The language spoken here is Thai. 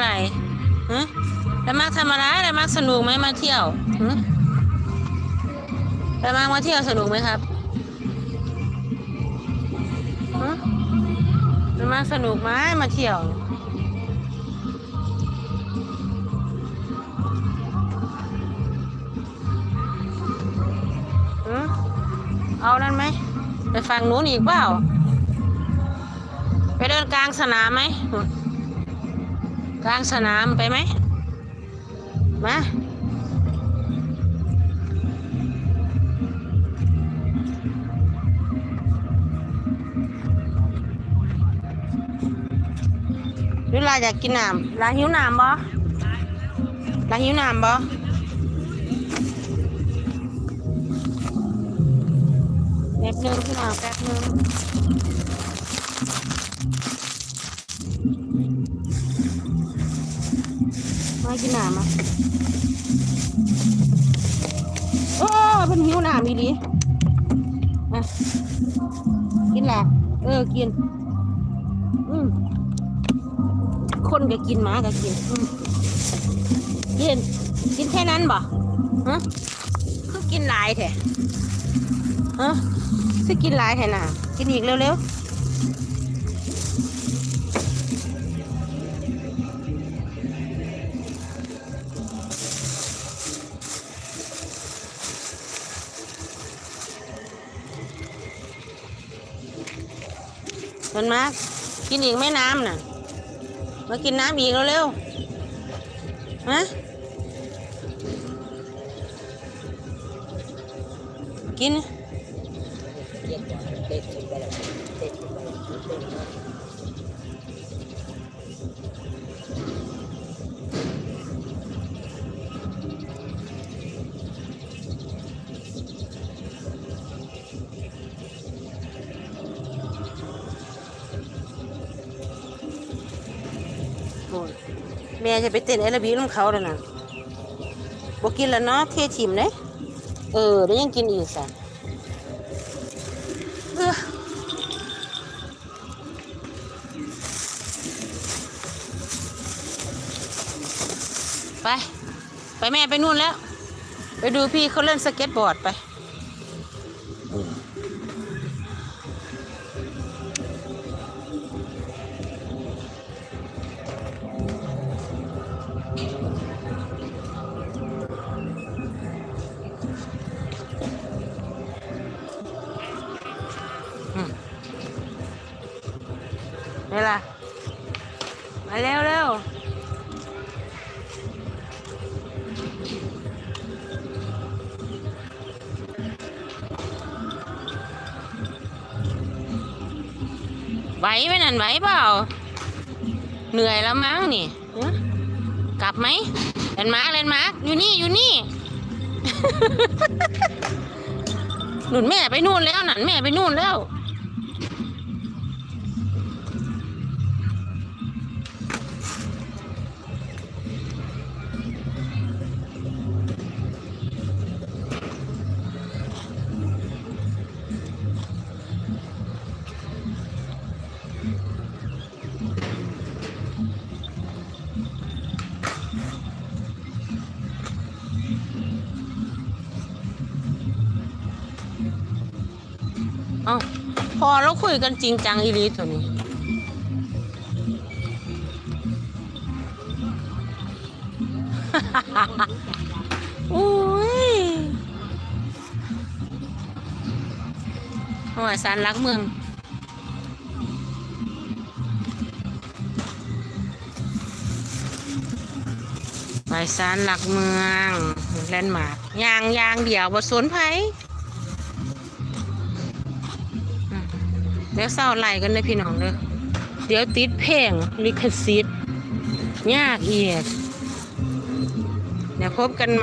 อะไรแล้วมาทำอะไรแล้วมาสนุกไหมมาเที่ยวหึไปมามาเที่ยวสนุกไหมครับหึไปมาสนุกไหมมาเที่ยวเอานั่นไหมไปฝั่งนู้นอีกเปล่า ไปเดินกลางสนามไหม กลางสนามไปไหมมาหรือลาอยากกินน้ำลาหิวน้ำบ่ลาหิวน้ำบ่แป๊บนึงพี่น้องแป๊บนึง กินน้ำอะโอ้เพิ่นหิวน้ำอีหลีอะกินล่ะเออกิน อืมคนก็กินหมาก็กินอืมกินกินแค่นั้นบ่ฮะคือกินหลายแท้ฮะคือกินหลายแท้น่ะกินอีกเร็วๆ มันมากินอีกไม่น้ำน่ะ มากินน้ำอีกเร็วๆฮะกิน แม่จะไปเต้นแอโรบิกน้ำเขาเลยนะบอกกินแล้วเนาะเททิมเลยเออแล้วยังกินอีกสัไป ไปแม่ไปนู่นแล้ว ไปดูพี่เขาเล่นสเก็ตบอร์ดไป นี่ล่ะมาเร็วเร็วไหวไหมนั่นไหวเปล่า เหนื่อยแล้วมั้งนี่กลับไหมเล่นมาร์กเล่นมาร์กอยู่นี่อยู่นี่ หนุนแม่ไปนู่นแล้วหนันแม่ไปนู่นแล้ว อ้าพอเราคุยกันจริงจังอีลีตัวนี้อุ้ยหัวสารลักเมืองไปสารหลักเมืองแลนด์มาร์กยางยางเดี่ยวบสวนไผ่ เดี๋ยวเศร้าไหลกันเลยพี่น้องเด้อเดี๋ยวติดเพลงลิขสิทธิ์ยากเอีกเดี๋ยวพบกันใหม่